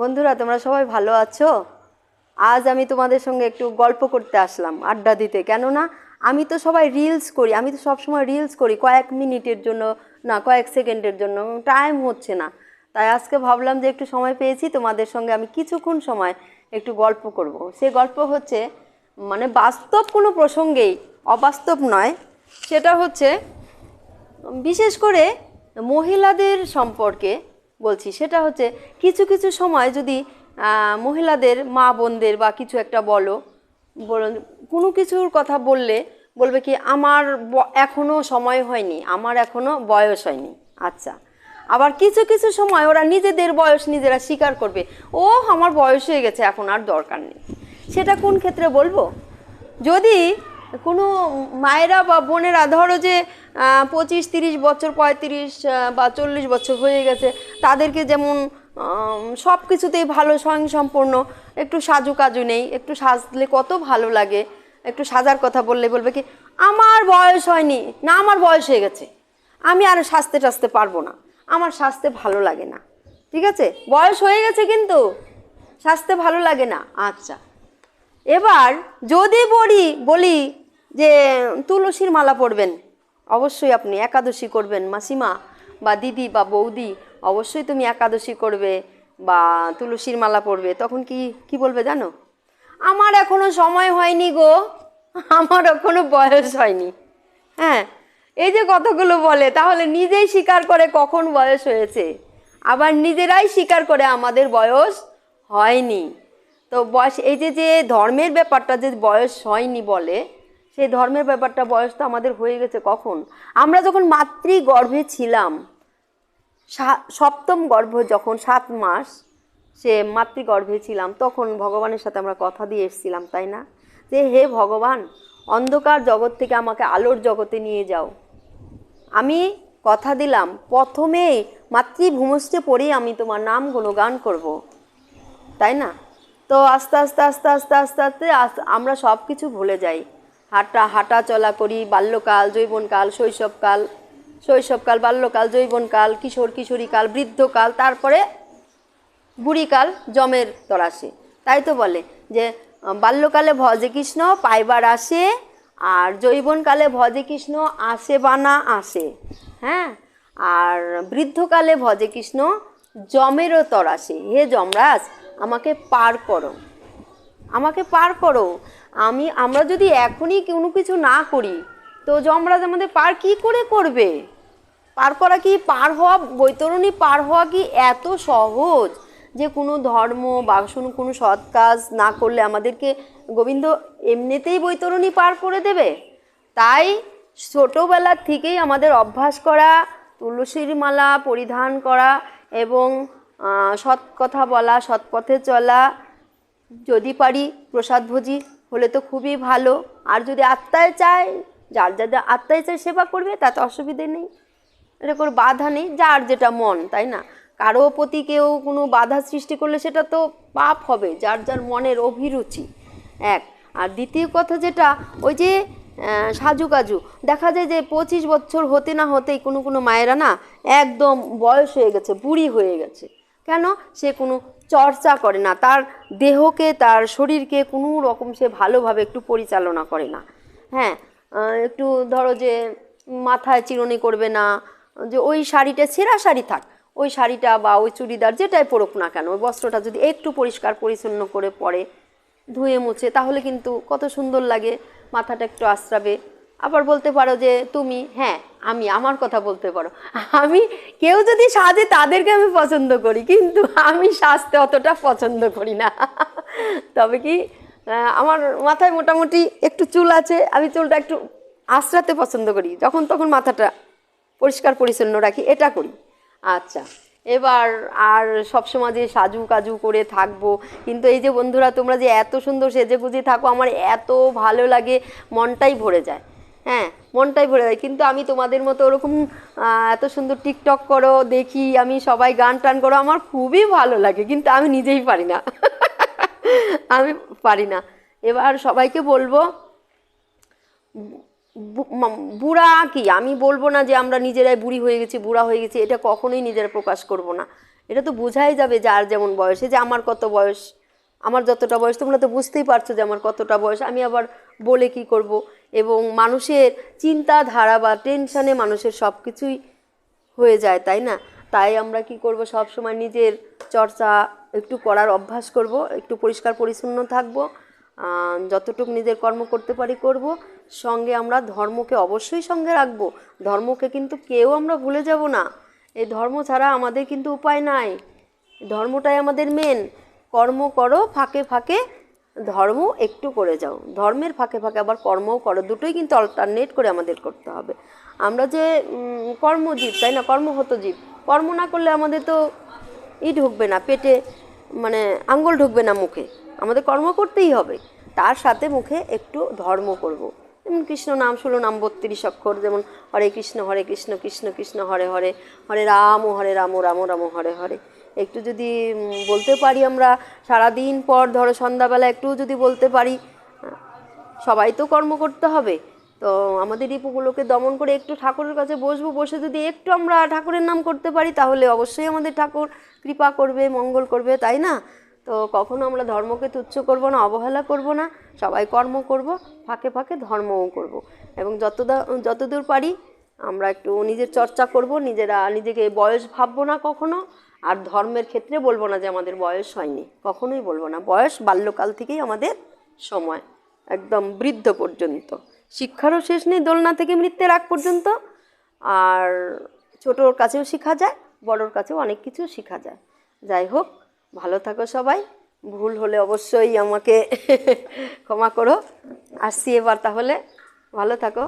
বন্ধুরা, তোমরা সবাই ভালো আছো? আজ আমি তোমাদের সঙ্গে একটু গল্প করতে আসলাম আড্ডা দিতে। কেননা, আমি তো সবাই রিলস করি, আমি তো সবসময় রিলস করি, কয়েক মিনিটের জন্য না, কয়েক সেকেন্ডের জন্য টাইম হচ্ছে না। তাই আজকে ভাবলাম যে একটু সময় পেয়েছি, তোমাদের সঙ্গে আমি কিছুক্ষণ সময় একটু গল্প করব। সে গল্প হচ্ছে মানে বাস্তব কোনো প্রসঙ্গেই অবাস্তব নয়, সেটা হচ্ছে, বিশেষ করে মহিলাদের সম্পর্কে বলছি, সেটা হচ্ছে কিছু কিছু সময় যদি মহিলাদের, মা বোনদের বা কিছু একটা বলো কোনো কিছুর কথা বললে বলবে কি, আমার ব- এখনও সময় হয়নি, আমার এখনও বয়স হয়নি। আচ্ছা। আবার কিছু কিছু সময় ওরা নিজেদের বয়স নিজেরা স্বীকার করবে ও আমার বয়স হয়ে গেছে, এখন আর দরকার নেই। সেটা কোন ক্ষেত্রে বলব? যদি কোনো মায়েরা বা বোনেরা ধরো যে পঁচিশ, তিরিশ বছর, পঁয়ত্রিশ বা চল্লিশ বছর হয়ে গেছে, তাদেরকে যেমন সব কিছুতেই ভালো স্বয়ংসম্পূর্ণ একটু সাজু কাজু নেই, একটু সাজলে কত ভালো লাগে, একটু সাজার কথা বললে বলবে কি, আমার বয়স হয়নি, না, আমার বয়স হয়ে গেছে, আমি আর সাজতে টাজতে পারব না, আমার সাজতে ভালো লাগে না। ঠিক আছে? বয়স হয়ে গেছে কিন্তু, সাজতে ভালো লাগে না। আচ্ছা। এবার যদি বলি বলি যে তুলসীর মালা পরবেন, অবশ্যই আপনি একাদশী করবেন, মাসিমা বা দিদি বা বৌদি, অবশ্যই তুমি একাদশী করবে বা তুলসীর মালা পরবে। তখন কি কি বলবে জানো? আমার এখনও সময় হয়নি গো, আমার এখনও বয়স হয়নি। হ্যাঁ এই যে কতগুলো বলে, তাহলে নিজেই স্বীকার করে কখন বয়স হয়েছে। আবার নিজেরাই স্বীকার করে আমাদের বয়স হয়নি। তো বয়স, এই যে যে ধর্মের ব্যাপারটা যে বয়স হয়নি বলে, সেই ধর্মের ব্যাপারটা বয়স তো আমাদের হয়ে গেছে কখন? আমরা যখন মাতৃ গর্ভে ছিলাম সপ্তম গর্ভ যখন, সাত মাস সে মাতৃগর্ভে ছিলাম, তখন ভগবানের সাথে আমরা কথা দিয়ে এসেছিলাম, তাই না? যে, হে ভগবান, অন্ধকার জগৎ থেকে আমাকে আলোর জগতে নিয়ে যাও। আমি কথা দিলাম, প্রথমেই মাতৃভূমস্থে পড়েই আমি তোমার নাম গুণগান করব। তাই না? তো আস্তে আস্তে আস্তে আস্তে আস্তে আস্তে আস- আমরা সব কিছু ভুলে যাই। হাঁটা হাঁটা চলা করি, বাল্যকাল, যৌবনকাল, শৈশবকাল শৈশবকাল, বাল্যকাল, যৌবনকাল, কিশোর, কিশোরীকাল, বৃদ্ধকাল, তারপরে বুড়িকাল জমের তরাসে তাই তো বলে যে, বাল্যকালে ভজে কৃষ্ণ, পাইবার আসে, আর যৌবনকালে ভজে কৃষ্ণ, আসে বানা আসে। হ্যাঁ? আর বৃদ্ধকালে ভজে কৃষ্ণ জমেরও তরাসে হে যমরাজ আমাকে পার করো। আমাকে পার করো। আমি, আমরা যদি এখনই কোনো কিছু না করি, তো যমরাজ আমাদের পার কি করে করবে? পার করা কি পার হওয়া, বৈতরণী পার হওয়া কি এত সহজ যে কোনো ধর্ম বা কোনো সৎ কাজ না করলে আমাদেরকে গোবিন্দ এমনিতেই বৈতরণী পার করে দেবে? তাই ছোটোবেলার থেকেই আমাদের অভ্যাস করা, তুলসীর মালা পরিধান করা এবং সৎ কথা বলা, সৎ পথে চলা, যদি পারি প্রসাদ ভোজি, হলে তো খুবই ভালো। আর যদি আত্মায় চায়, যার যা আত্মায় চায় সেবা করবে তাতে অসুবিধে নেই। এটা কোনো বাধা নেই, যার যেটা মন, তাই না? কারও প্রতি কেউ কোনো বাধা সৃষ্টি করলে সেটা তো পাপ হবে, যার যার মনের অভিরুচি, এক। আর দ্বিতীয় কথা যেটা, ওই যে সাজু কাজু, দেখা যায় যে পঁচিশ বছর হতে না হতেই কোনো কোনো মায়েরা না, একদম বয়স হয়ে গেছে, বুড়ি হয়ে গেছে। কেন? সে কোনো চর্চা করে না। তার দেহকে, তার শরীরকে কোনো রকম সে ভালোভাবে একটু পরিচালনা করে না। হ্যাঁ একটু ধরো যে মাথায় চিরুনি করবে না, যে ওই শাড়িটা ছেঁড়া শাড়ি থাক, ওই শাড়িটা বা ওই চুড়িদার যেটাই পরুক না কেন, ওই বস্ত্রটা যদি একটু পরিষ্কার, পরিচ্ছন্ন করে পরে, ধুয়ে মুছে, তাহলে কিন্তু কত সুন্দর লাগে, মাথাটা একটু আশ্রাবে। আবার বলতে পারো যে তুমি হ্যাঁ আমি, আমার কথা বলতে পারো। আমি, কেউ যদি সাজে তাদেরকে আমি পছন্দ করি, কিন্তু আমি সাজতে অতটা পছন্দ করি না। তবে কি আমার মাথায় মোটামুটি একটু চুল আছে, আমি চুলটা একটু আশ্রাতে পছন্দ করি, যখন তখন মাথাটা পরিষ্কার পরিচ্ছন্ন রাখি, এটা করি। আচ্ছা এবার আর সবসময় যে সাজু কাজু করে থাকব, কিন্তু এই যে বন্ধুরা, তোমরা যে এত সুন্দর সেজে গুজে থাকো, আমার এত ভালো লাগে, মনটাই ভরে যায়। হ্যাঁ মনটাই ভরে যায়। কিন্তু আমি তোমাদের মতো ওরকম এত সুন্দর টিকটক করো, দেখি, আমি সবাই গান টান করো, আমার খুবই ভালো লাগে। কিন্তু আমি নিজেই পারি না। আমি পারি না। এবার সবাইকে বলব বুড়া কি? আমি বলব না যে আমরা নিজেরাই বুড়ি হয়ে গেছি, বুড়া হয়ে গেছি, এটা কখনোই নিজেরা প্রকাশ করব না। এটা তো বোঝাই যাবে যার যেমন বয়সে। যে আমার কত বয়স? আমার যতটা বয়স, তোমরা তো বুঝতেই পারছ যে আমার কতটা বয়স। আমি আবার বলে কি করব? এবং মানুষের চিন্তাধারা বা টেনশনে মানুষের সব কিছুই হয়ে যায়, তাই না? তাই আমরা কি করব? সব সময় নিজের চর্চা একটু করার অভ্যাস করব, একটু পরিষ্কার পরিচ্ছন্ন থাকব যতটুকু নিজের কর্ম করতে পারি করব। সঙ্গে আমরা ধর্মকে অবশ্যই সঙ্গে রাখব। ধর্মকে কিন্তু কেউ আমরা ভুলে যাব না। এই ধর্ম ছাড়া আমাদের কিন্তু উপায় নাই। ধর্মটাই আমাদের মেন কর্ম করো, ফাঁকে ফাঁকে ধর্ম একটু করে যাও। ধর্মের ফাঁকে ফাঁকে আবার কর্মও করো। দুটোই কিন্তু অল্টারনেট করে আমাদের করতে হবে। আমরা যে কর্মজীব, তাই না? কর্মহত জীব। কর্ম না করলে আমাদের তো ই ঢুকবে না, পেটে মানে আঙ্গুল ঢুকবে না মুখে। আমাদের কর্ম করতেই হবে। তার সাথে মুখে একটু ধর্ম করব। যেমন কৃষ্ণ নাম ষোলো, নাম বত্রিশ অক্ষর, যেমন হরে কৃষ্ণ হরে কৃষ্ণ কৃষ্ণ কৃষ্ণ, হরে হরে হরে রাম হরে রাম রাম রাম হরে হরে। একটু যদি বলতে পারি আমরা, সারাদিন পর ধরো সন্ধ্যাবেলা একটু যদি বলতে পারি, সবাই তো কর্ম করতে হবে। তো আমাদের রিপুগুলোকে দমন করে একটু ঠাকুরের কাছে বসবো, বসে যদি একটু আমরা ঠাকুরের নাম করতে পারি, তাহলে অবশ্যই আমাদের ঠাকুর কৃপা করবে, মঙ্গল করবে, তাই না? তো কখনো আমরা ধর্মকে তুচ্ছ করব না, অবহেলা করব না, সবাই কর্ম করব, ফাঁকে ফাঁকে ধর্মও করব। এবং যতদা, যতদূর পারি আমরা একটু নিজের চর্চা করব, নিজেরা নিজেকে বয়স ভাববো না কখনো আর ধর্মের ক্ষেত্রে বলব না যে আমাদের বয়স হয়নি, কখনোই বলব না। বয়স বাল্যকাল থেকেই আমাদের সময়, একদম বৃদ্ধ পর্যন্ত। শিক্ষারও শেষ নেই দোলনা থেকে মৃত্যুর আগ পর্যন্ত, আর ছোটোর কাছেও শেখা যায়, বড়োর কাছেও অনেক কিছু শেখা যায়। যাই হোক, ভালো থাকো সবাই, ভুল হলে অবশ্যই আমাকে ক্ষমা করো। আসছি এবার তাহলে, ভালো থাকো।